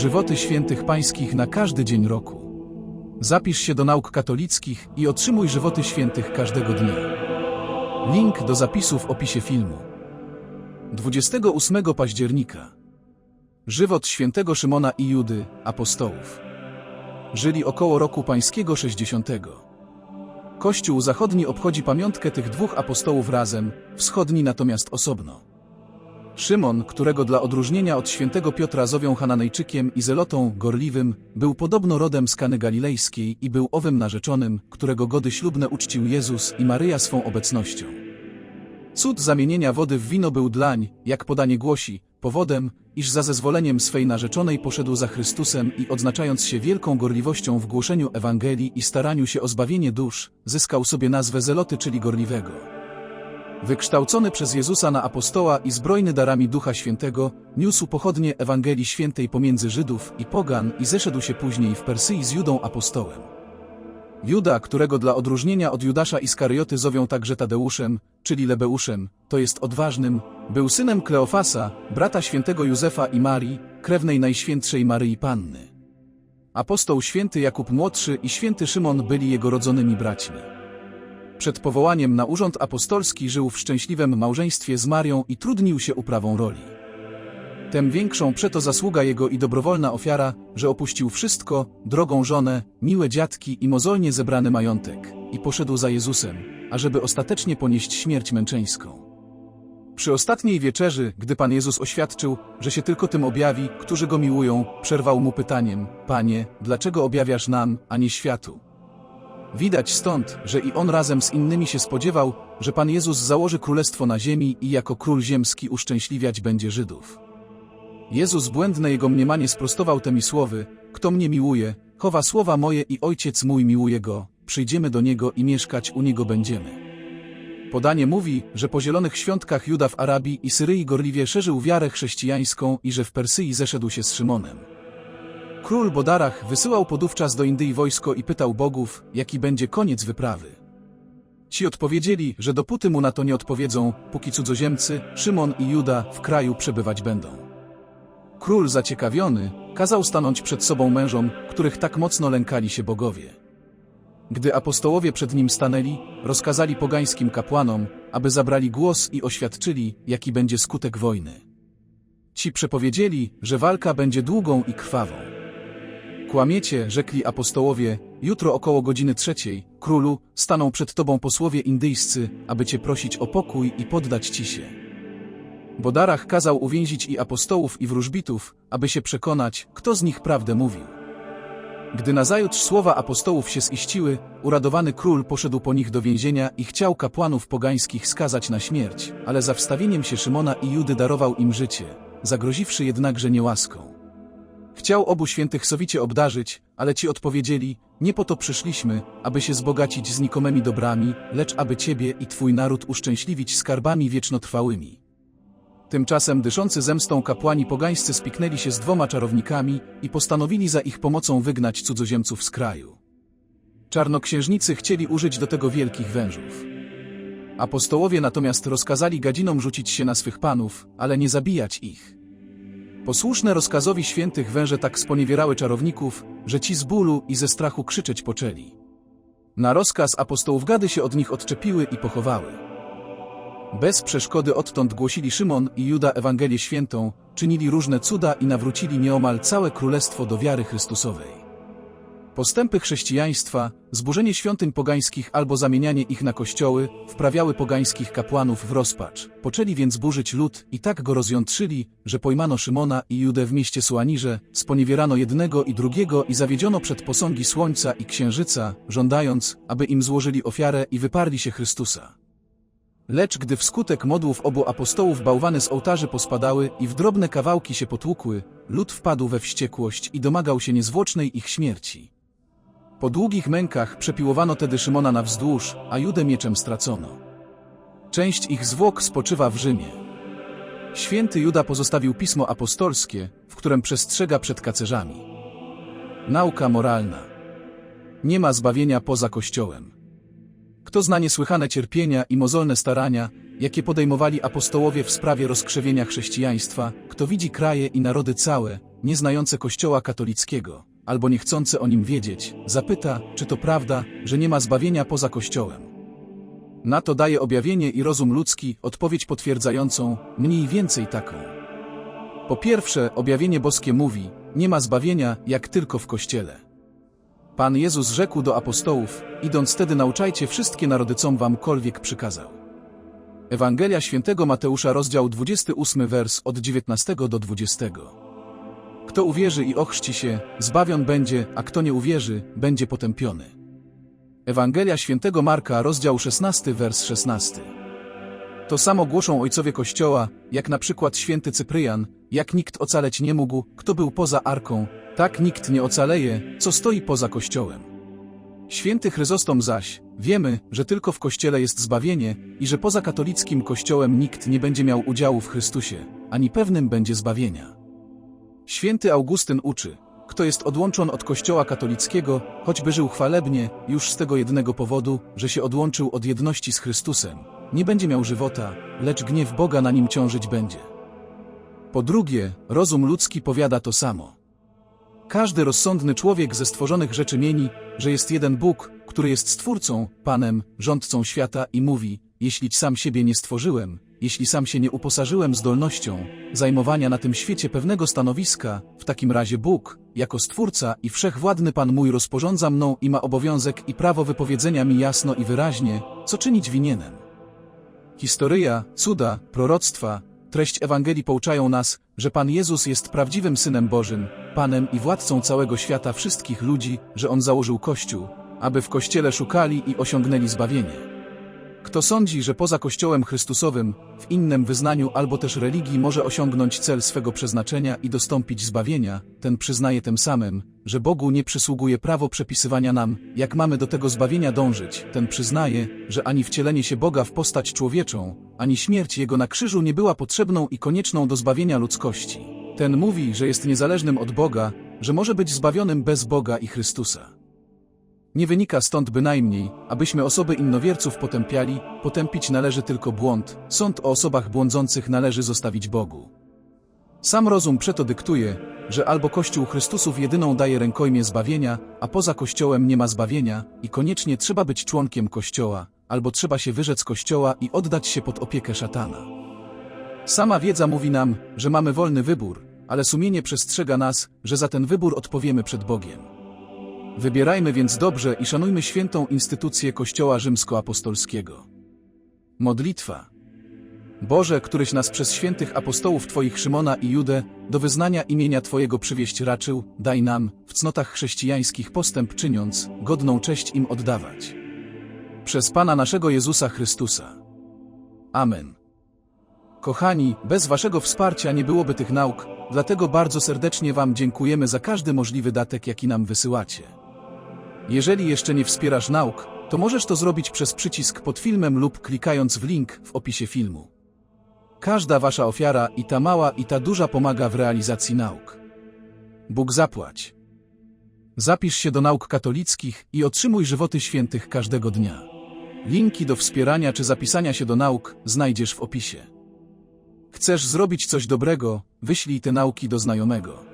Żywoty świętych pańskich na każdy dzień roku. Zapisz się do nauk katolickich i otrzymuj żywoty świętych każdego dnia. Link do zapisu w opisie filmu. 28 października. Żywot świętego Szymona i Judy, apostołów. Żyli około roku pańskiego 60. Kościół zachodni obchodzi pamiątkę tych dwóch apostołów razem, wschodni natomiast osobno. Szymon, którego dla odróżnienia od świętego Piotra zowią Hananejczykiem i Zelotą gorliwym, był podobno rodem z Kany Galilejskiej i był owym narzeczonym, którego gody ślubne uczcił Jezus i Maryja swą obecnością. Cud zamienienia wody w wino był dlań, jak podanie głosi, powodem, iż za zezwoleniem swej narzeczonej poszedł za Chrystusem i odznaczając się wielką gorliwością w głoszeniu Ewangelii i staraniu się o zbawienie dusz, zyskał sobie nazwę Zeloty, czyli gorliwego. Wykształcony przez Jezusa na apostoła i zbrojny darami Ducha Świętego, niósł pochodnie Ewangelii Świętej pomiędzy Żydów i pogan i zeszedł się później w Persyi z Judą apostołem. Juda, którego dla odróżnienia od Judasza Iskarioty zowią także Tadeuszem, czyli Lebeuszem, to jest odważnym, był synem Kleofasa, brata świętego Józefa i Marii, krewnej Najświętszej Maryi Panny. Apostoł święty Jakub Młodszy i święty Szymon byli jego rodzonymi braćmi. Przed powołaniem na urząd apostolski żył w szczęśliwym małżeństwie z Marią i trudnił się uprawą roli. Tem większą przeto zasługa jego i dobrowolna ofiara, że opuścił wszystko, drogą żonę, miłe dziadki i mozolnie zebrany majątek, i poszedł za Jezusem, ażeby ostatecznie ponieść śmierć męczeńską. Przy ostatniej wieczerzy, gdy Pan Jezus oświadczył, że się tylko tym objawi, którzy Go miłują, przerwał mu pytaniem, Panie, dlaczego objawiasz nam, a nie światu? Widać stąd, że i on razem z innymi się spodziewał, że Pan Jezus założy królestwo na ziemi i jako król ziemski uszczęśliwiać będzie Żydów. Jezus błędne jego mniemanie sprostował temi słowy, kto mnie miłuje, chowa słowa moje i ojciec mój miłuje go, przyjdziemy do niego i mieszkać u niego będziemy. Podanie mówi, że po zielonych świątkach Juda w Arabii i Syryi gorliwie szerzył wiarę chrześcijańską i że w Persyi zeszedł się z Szymonem. Król Bodarach wysyłał podówczas do Indii wojsko i pytał bogów, jaki będzie koniec wyprawy. Ci odpowiedzieli, że dopóty mu na to nie odpowiedzą, póki cudzoziemcy, Szymon i Juda w kraju przebywać będą. Król zaciekawiony, kazał stanąć przed sobą mężom, których tak mocno lękali się bogowie. Gdy apostołowie przed nim stanęli, rozkazali pogańskim kapłanom, aby zabrali głos i oświadczyli, jaki będzie skutek wojny. Ci przepowiedzieli, że walka będzie długą i krwawą. Kłamiecie, rzekli apostołowie, jutro około godziny trzeciej, królu, staną przed tobą posłowie indyjscy, aby cię prosić o pokój i poddać ci się. Bodarach kazał uwięzić i apostołów i wróżbitów, aby się przekonać, kto z nich prawdę mówił. Gdy nazajutrz słowa apostołów się ziściły, uradowany król poszedł po nich do więzienia i chciał kapłanów pogańskich skazać na śmierć, ale za wstawieniem się Szymona i Judy darował im życie, zagroziwszy jednakże niełaską. Chciał obu świętych sowicie obdarzyć, ale ci odpowiedzieli, nie po to przyszliśmy, aby się zbogacić znikomymi dobrami, lecz aby Ciebie i Twój naród uszczęśliwić skarbami wiecznotrwałymi. Tymczasem dyszący zemstą kapłani pogańscy spiknęli się z dwoma czarownikami i postanowili za ich pomocą wygnać cudzoziemców z kraju. Czarnoksiężnicy chcieli użyć do tego wielkich wężów. Apostołowie natomiast rozkazali gadzinom rzucić się na swych panów, ale nie zabijać ich. Posłuszne rozkazowi świętych węże tak sponiewierały czarowników, że ci z bólu i ze strachu krzyczeć poczęli. Na rozkaz apostołów gady się od nich odczepiły i pochowały. Bez przeszkody odtąd głosili Szymon i Juda Ewangelię Świętą, czynili różne cuda i nawrócili nieomal całe królestwo do wiary Chrystusowej. Postępy chrześcijaństwa, zburzenie świątyń pogańskich albo zamienianie ich na kościoły, wprawiały pogańskich kapłanów w rozpacz. Poczęli więc burzyć lud i tak go rozjątrzyli, że pojmano Szymona i Judę w mieście Suanirze, sponiewierano jednego i drugiego i zawiedziono przed posągi słońca i księżyca, żądając, aby im złożyli ofiarę i wyparli się Chrystusa. Lecz gdy wskutek modłów obu apostołów bałwany z ołtarzy pospadały i w drobne kawałki się potłukły, lud wpadł we wściekłość i domagał się niezwłocznej ich śmierci. Po długich mękach przepiłowano tedy Szymona na wzdłuż, a Judę mieczem stracono. Część ich zwłok spoczywa w Rzymie. Święty Juda pozostawił pismo apostolskie, w którym przestrzega przed kacerzami. Nauka moralna. Nie ma zbawienia poza Kościołem. Kto zna niesłychane cierpienia i mozolne starania, jakie podejmowali apostołowie w sprawie rozkrzewienia chrześcijaństwa, kto widzi kraje i narody całe, nieznające Kościoła katolickiego, albo nie chcące o nim wiedzieć, zapyta, czy to prawda, że nie ma zbawienia poza Kościołem. Na to daje objawienie i rozum ludzki odpowiedź potwierdzającą, mniej więcej taką. Po pierwsze, objawienie boskie mówi, nie ma zbawienia, jak tylko w Kościele. Pan Jezus rzekł do apostołów, idąc tedy nauczajcie wszystkie narody, com wamkolwiek przykazał. Ewangelia świętego Mateusza, rozdział 28, wers od 19 do 20. Kto uwierzy i ochrzci się, zbawion będzie, a kto nie uwierzy, będzie potępiony. Ewangelia świętego Marka, rozdział 16, wers 16. To samo głoszą ojcowie Kościoła, jak na przykład święty Cypryjan, jak nikt ocaleć nie mógł, kto był poza arką, tak nikt nie ocaleje, co stoi poza Kościołem. Święty Chryzostom zaś, wiemy, że tylko w Kościele jest zbawienie i że poza katolickim Kościołem nikt nie będzie miał udziału w Chrystusie, ani pewnym będzie zbawienia. Święty Augustyn uczy, kto jest odłączon od Kościoła katolickiego, choćby żył chwalebnie, już z tego jednego powodu, że się odłączył od jedności z Chrystusem, nie będzie miał żywota, lecz gniew Boga na nim ciążyć będzie. Po drugie, rozum ludzki powiada to samo. Każdy rozsądny człowiek ze stworzonych rzeczy mieni, że jest jeden Bóg, który jest Stwórcą, Panem, rządcą świata i mówi, jeśli sam siebie nie stworzyłem, jeśli sam się nie uposażyłem zdolnością zajmowania na tym świecie pewnego stanowiska, w takim razie Bóg, jako Stwórca i Wszechwładny Pan mój rozporządza mną i ma obowiązek i prawo wypowiedzenia mi jasno i wyraźnie, co czynić winienem. Historia, cuda, proroctwa, treść Ewangelii pouczają nas, że Pan Jezus jest prawdziwym Synem Bożym, Panem i Władcą całego świata wszystkich ludzi, że On założył Kościół, aby w Kościele szukali i osiągnęli zbawienie. Kto sądzi, że poza Kościołem Chrystusowym, w innym wyznaniu albo też religii może osiągnąć cel swego przeznaczenia i dostąpić zbawienia, ten przyznaje tym samym, że Bogu nie przysługuje prawo przepisywania nam, jak mamy do tego zbawienia dążyć, ten przyznaje, że ani wcielenie się Boga w postać człowieczą, ani śmierć Jego na krzyżu nie była potrzebną i konieczną do zbawienia ludzkości. Ten mówi, że jest niezależnym od Boga, że może być zbawionym bez Boga i Chrystusa. Nie wynika stąd bynajmniej, abyśmy osoby innowierców potępiali, potępić należy tylko błąd, sąd o osobach błądzących należy zostawić Bogu. Sam rozum przeto dyktuje, że albo Kościół Chrystusów jedyną daje rękojmie zbawienia, a poza Kościołem nie ma zbawienia i koniecznie trzeba być członkiem Kościoła, albo trzeba się wyrzec Kościoła i oddać się pod opiekę szatana. Sama wiedza mówi nam, że mamy wolny wybór, ale sumienie przestrzega nas, że za ten wybór odpowiemy przed Bogiem. Wybierajmy więc dobrze i szanujmy świętą instytucję Kościoła Rzymsko-Apostolskiego. Modlitwa. Boże, któryś nas przez świętych apostołów Twoich Szymona i Judę do wyznania imienia Twojego przywieść raczył, daj nam, w cnotach chrześcijańskich postęp czyniąc, godną cześć im oddawać. Przez Pana naszego Jezusa Chrystusa. Amen. Kochani, bez Waszego wsparcia nie byłoby tych nauk, dlatego bardzo serdecznie Wam dziękujemy za każdy możliwy datek, jaki nam wysyłacie. Jeżeli jeszcze nie wspierasz nauk, to możesz to zrobić przez przycisk pod filmem lub klikając w link w opisie filmu. Każda wasza ofiara, i ta mała, i ta duża, pomaga w realizacji nauk. Bóg zapłać. Zapisz się do nauk katolickich i otrzymuj żywoty świętych każdego dnia. Linki do wspierania czy zapisania się do nauk znajdziesz w opisie. Chcesz zrobić coś dobrego, wyślij te nauki do znajomego.